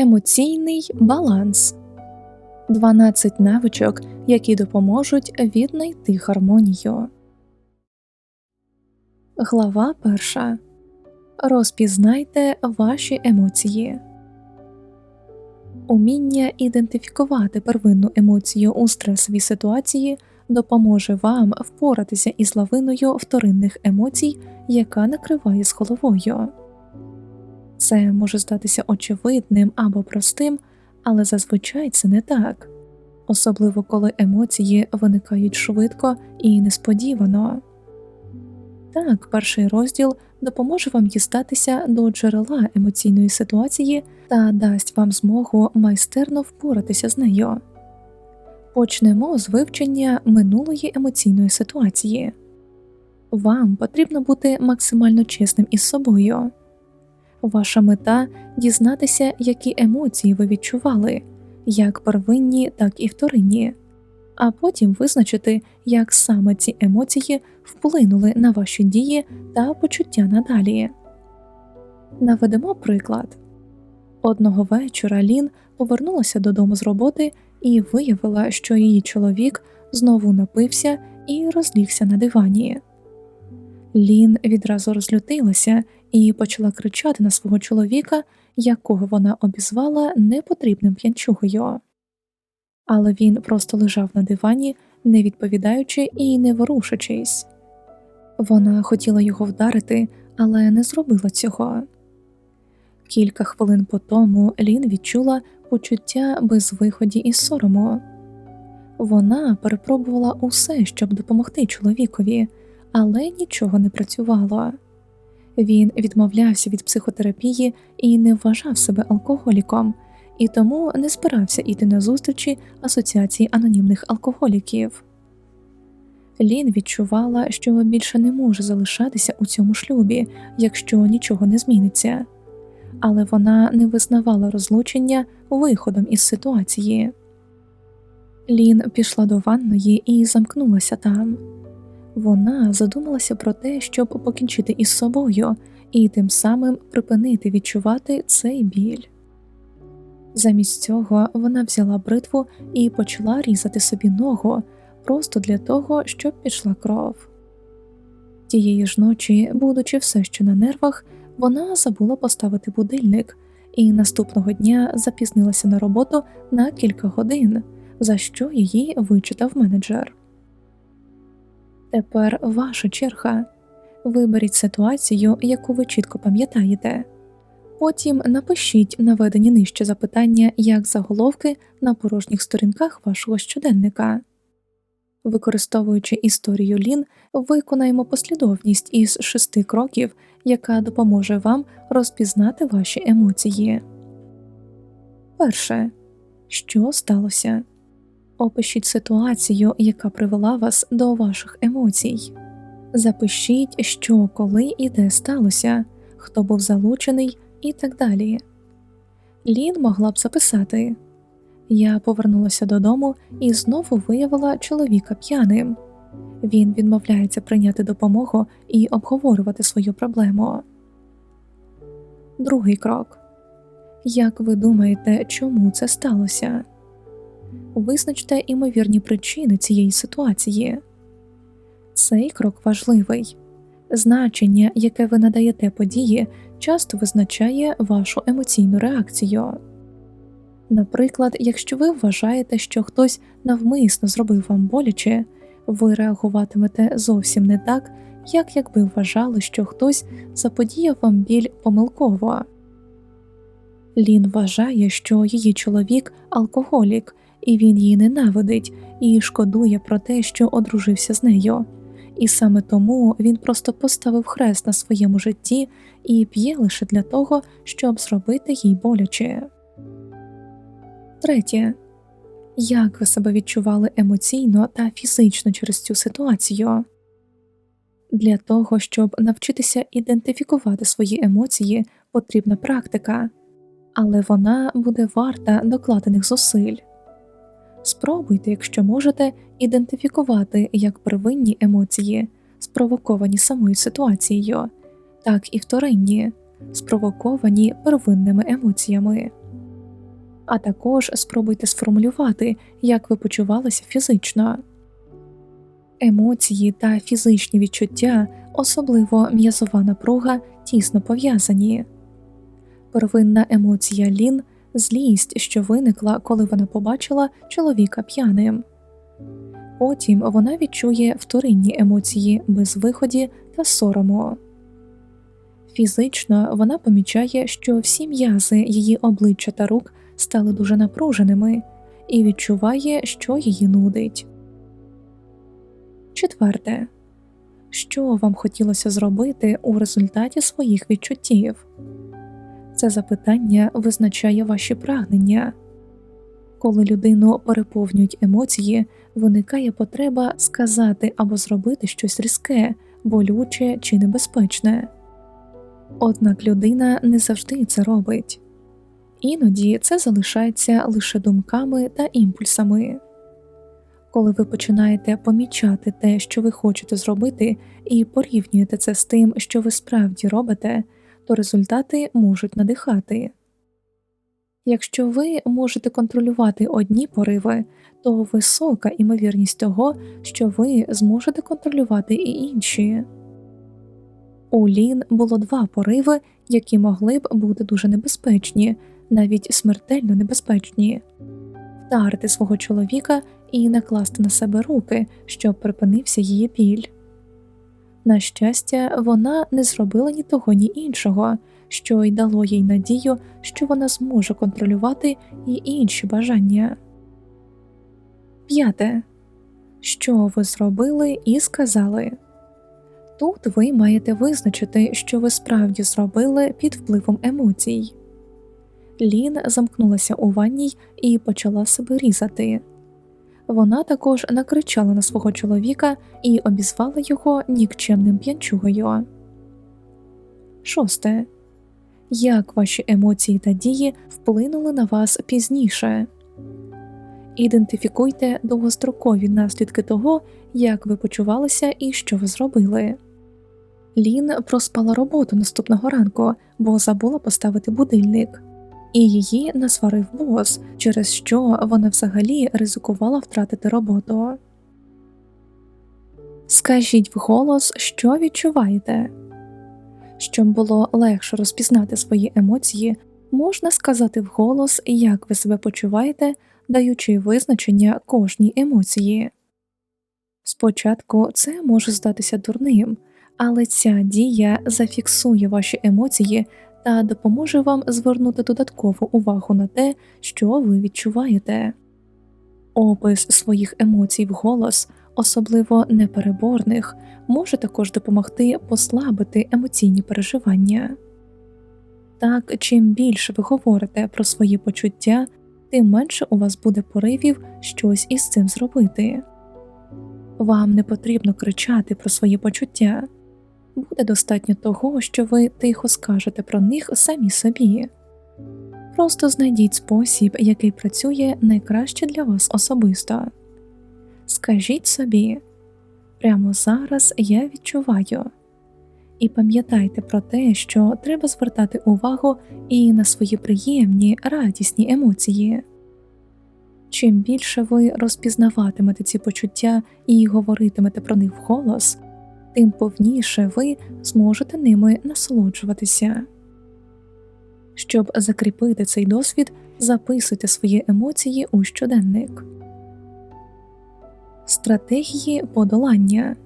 Емоційний баланс 12 навичок, які допоможуть віднайти гармонію. Глава перша. Розпізнайте ваші емоції. Уміння ідентифікувати первинну емоцію у стресовій ситуації допоможе вам впоратися із лавиною вторинних емоцій, яка накриває з головою. Це може здатися очевидним або простим, але зазвичай це не так, особливо коли емоції виникають швидко і несподівано. Так, перший розділ допоможе вам дістатися до джерела емоційної ситуації та дасть вам змогу майстерно впоратися з нею. Почнемо з вивчення минулої емоційної ситуації. Вам потрібно бути максимально чесним із собою. Ваша мета дізнатися, які емоції ви відчували, як первинні, так і вторинні, а потім визначити, як саме ці емоції вплинули на ваші дії та почуття надалі. Наведемо приклад одного вечора Лін повернулася додому з роботи і виявила, що її чоловік знову напився і розлігся на дивані. Лін відразу розлютилася і почала кричати на свого чоловіка, якого вона обізвала непотрібним п'янчугою. Але він просто лежав на дивані, не відповідаючи і не ворушачись. Вона хотіла його вдарити, але не зробила цього. Кілька хвилин по тому Лін відчула почуття безвиході і сорому. Вона перепробувала усе, щоб допомогти чоловікові, але нічого не працювало. Він відмовлявся від психотерапії і не вважав себе алкоголіком, і тому не збирався йти на зустрічі Асоціації анонімних алкоголіків. Лін відчувала, що більше не може залишатися у цьому шлюбі, якщо нічого не зміниться, але вона не визнавала розлучення виходом із ситуації. Лін пішла до ванної і замкнулася там. Вона задумалася про те, щоб покінчити із собою і тим самим припинити відчувати цей біль. Замість цього вона взяла бритву і почала різати собі ногу просто для того, щоб пішла кров. Тієї ж ночі, будучи все ще на нервах, вона забула поставити будильник і наступного дня запізнилася на роботу на кілька годин, за що її вичитав менеджер. Тепер ваша черга. Виберіть ситуацію, яку ви чітко пам'ятаєте. Потім напишіть наведені нижче запитання як заголовки на порожніх сторінках вашого щоденника. Використовуючи історію Лін, виконаємо послідовність із шести кроків, яка допоможе вам розпізнати ваші емоції. Перше. Що сталося? Опишіть ситуацію, яка привела вас до ваших емоцій. Запишіть, що, коли і де сталося, хто був залучений і так далі. Лін могла б записати Я повернулася додому і знову виявила чоловіка п'яним. Він відмовляється прийняти допомогу і обговорювати свою проблему. Другий крок Як ви думаєте, чому це сталося? Визначте імовірні причини цієї ситуації. Цей крок важливий. Значення, яке ви надаєте події, часто визначає вашу емоційну реакцію. Наприклад, якщо ви вважаєте, що хтось навмисно зробив вам боляче, ви реагуватимете зовсім не так, як якби вважали, що хтось заподіяв вам біль помилково. Лін вважає, що її чоловік алкоголік, і він її ненавидить і шкодує про те, що одружився з нею, і саме тому він просто поставив хрест на своєму житті і п'є лише для того, щоб зробити їй боляче. Третє. Як ви себе відчували емоційно та фізично через цю ситуацію? Для того, щоб навчитися ідентифікувати свої емоції, потрібна практика, але вона буде варта докладених зусиль. Спробуйте, якщо можете, ідентифікувати як первинні емоції, спровоковані самою ситуацією, так і вторинні, спровоковані первинними емоціями. а також спробуйте сформулювати, як ви почувалися фізично. Емоції та фізичні відчуття, особливо м'язова напруга, тісно пов'язані. Первинна емоція Лін злість, що виникла, коли вона побачила чоловіка п'яним. Потім вона відчує вторинні емоції безвиході та сорому. Фізично вона помічає, що всі м'язи її обличчя та рук стали дуже напруженими, і відчуває, що її нудить. Четверте. Що вам хотілося зробити у результаті своїх відчуттів? Це запитання визначає ваші прагнення. Коли людину переповнюють емоції, виникає потреба сказати або зробити щось різке, болюче чи небезпечне. Однак людина не завжди це робить, іноді це залишається лише думками та імпульсами. Коли ви починаєте помічати те, що ви хочете зробити, і порівнюєте це з тим, що ви справді робите, то результати можуть надихати. Якщо ви можете контролювати одні пориви, то висока імовірність того, що ви зможете контролювати і інші. У Лін було два пориви, які могли б бути дуже небезпечні, навіть смертельно небезпечні вдарити свого чоловіка і накласти на себе руки, щоб припинився її біль. На щастя, вона не зробила ні того, ні іншого, що й дало їй надію, що вона зможе контролювати і інші бажання. П'яте. Що ви зробили і сказали? Тут ви маєте визначити, що ви справді зробили під впливом емоцій. Лін замкнулася у ванній і почала себе різати. Вона також накричала на свого чоловіка і обізвала його нікчемним п'янчугою. Шосте. Як ваші емоції та дії вплинули на вас пізніше? Ідентифікуйте довгострокові наслідки того, як ви почувалися і що ви зробили. Лін проспала роботу наступного ранку, бо забула поставити будильник і її насварив бос, через що вона взагалі ризикувала втратити роботу. Скажіть вголос, що відчуваєте. Щоб було легше розпізнати свої емоції, можна сказати вголос, як ви себе почуваєте, даючи визначення кожній емоції. Спочатку це може здатися дурним, але ця дія зафіксує ваші емоції та допоможе вам звернути додаткову увагу на те, що ви відчуваєте. Опис своїх емоцій вголос, особливо непереборних, може також допомогти послабити емоційні переживання. Так, чим більше ви говорите про свої почуття, тим менше у вас буде поривів щось із цим зробити. Вам не потрібно кричати про свої почуття буде достатньо того, що ви тихо скажете про них самі собі. Просто знайдіть спосіб, який працює найкраще для вас особисто. Скажіть собі, прямо зараз я відчуваю, і пам'ятайте про те, що треба звертати увагу і на свої приємні, радісні емоції. Чим більше ви розпізнаватимете ці почуття і говоритимете про них вголос, тим повніше ви зможете ними насолоджуватися. Щоб закріпити цей досвід, записуйте свої емоції у щоденник. Стратегії подолання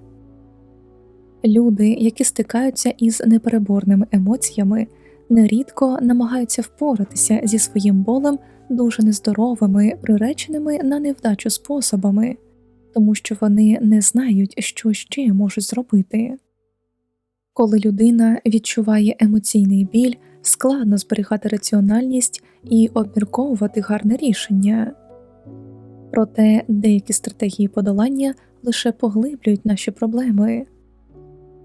люди, які стикаються із непереборними емоціями, нерідко намагаються впоратися зі своїм болем дуже нездоровими, приреченими на невдачу способами тому що вони не знають, що ще можуть зробити. Коли людина відчуває емоційний біль, складно зберігати раціональність і обмірковувати гарне рішення, проте деякі стратегії подолання лише поглиблюють наші проблеми.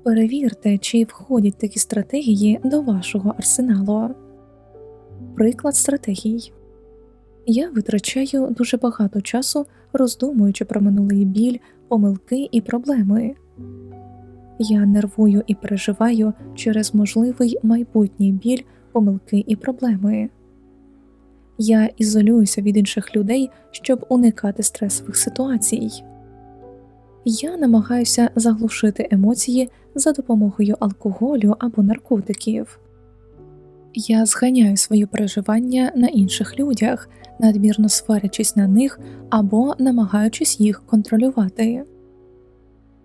Перевірте, чи входять такі стратегії до вашого арсеналу. Приклад стратегій я витрачаю дуже багато часу, роздумуючи про минулий біль, помилки і проблеми. Я нервую і переживаю через можливий майбутній біль, помилки і проблеми. Я ізолююся від інших людей, щоб уникати стресових ситуацій. Я намагаюся заглушити емоції за допомогою алкоголю або наркотиків. Я зганяю свої переживання на інших людях, надмірно сварячись на них або намагаючись їх контролювати.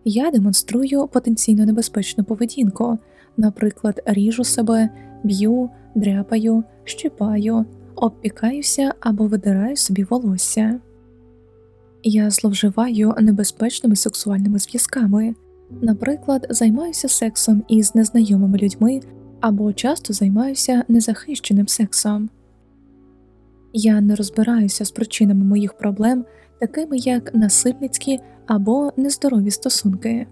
Я демонструю потенційно небезпечну поведінку, наприклад, ріжу себе, б'ю, дряпаю, щипаю, обпікаюся або видираю собі волосся. Я зловживаю небезпечними сексуальними зв'язками, наприклад, займаюся сексом із незнайомими людьми або часто займаюся незахищеним сексом. Я не розбираюся з причинами моїх проблем, такими як насильницькі або нездорові стосунки.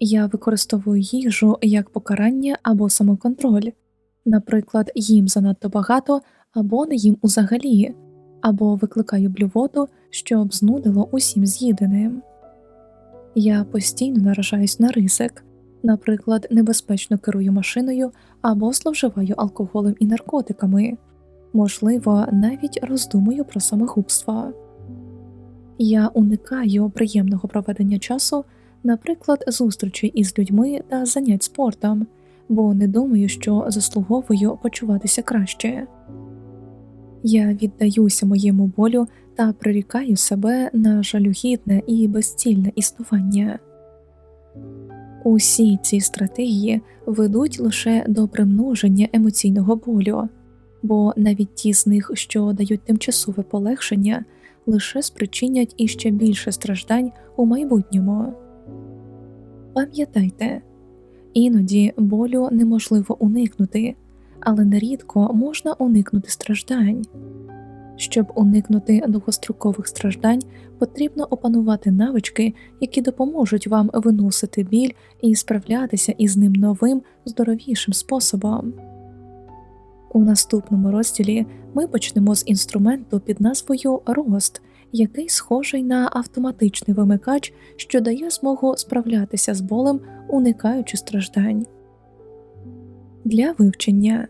Я використовую їжу як покарання або самоконтроль, наприклад, їм занадто багато або не їм узагалі, або викликаю блювоту, щоб знудило усім з'їденим. Я постійно наражаюсь на ризик, наприклад, небезпечно керую машиною або зловживаю алкоголем і наркотиками, можливо, навіть роздумую про самогубство. Я уникаю приємного проведення часу, наприклад, зустрічей із людьми та занять спортом, бо не думаю, що заслуговую почуватися краще. Я віддаюся моєму болю та прирікаю себе на жалюгідне і безцільне існування. Усі ці стратегії ведуть лише до примноження емоційного болю, бо навіть ті з них, що дають тимчасове полегшення, лише спричинять іще більше страждань у майбутньому. Пам'ятайте, іноді болю неможливо уникнути, але нерідко можна уникнути страждань. Щоб уникнути довгострокових страждань, потрібно опанувати навички, які допоможуть вам виносити біль і справлятися із ним новим, здоровішим способом. У наступному розділі ми почнемо з інструменту під назвою Рост, який схожий на автоматичний вимикач, що дає змогу справлятися з болем, уникаючи страждань. Для вивчення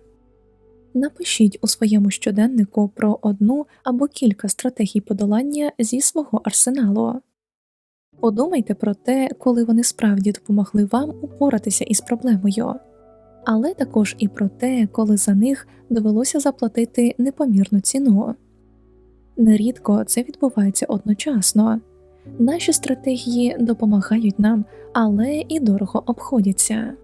Напишіть у своєму щоденнику про одну або кілька стратегій подолання зі свого арсеналу. Подумайте про те, коли вони справді допомогли вам упоратися із проблемою, але також і про те, коли за них довелося заплатити непомірну ціну. Нерідко це відбувається одночасно. Наші стратегії допомагають нам, але і дорого обходяться.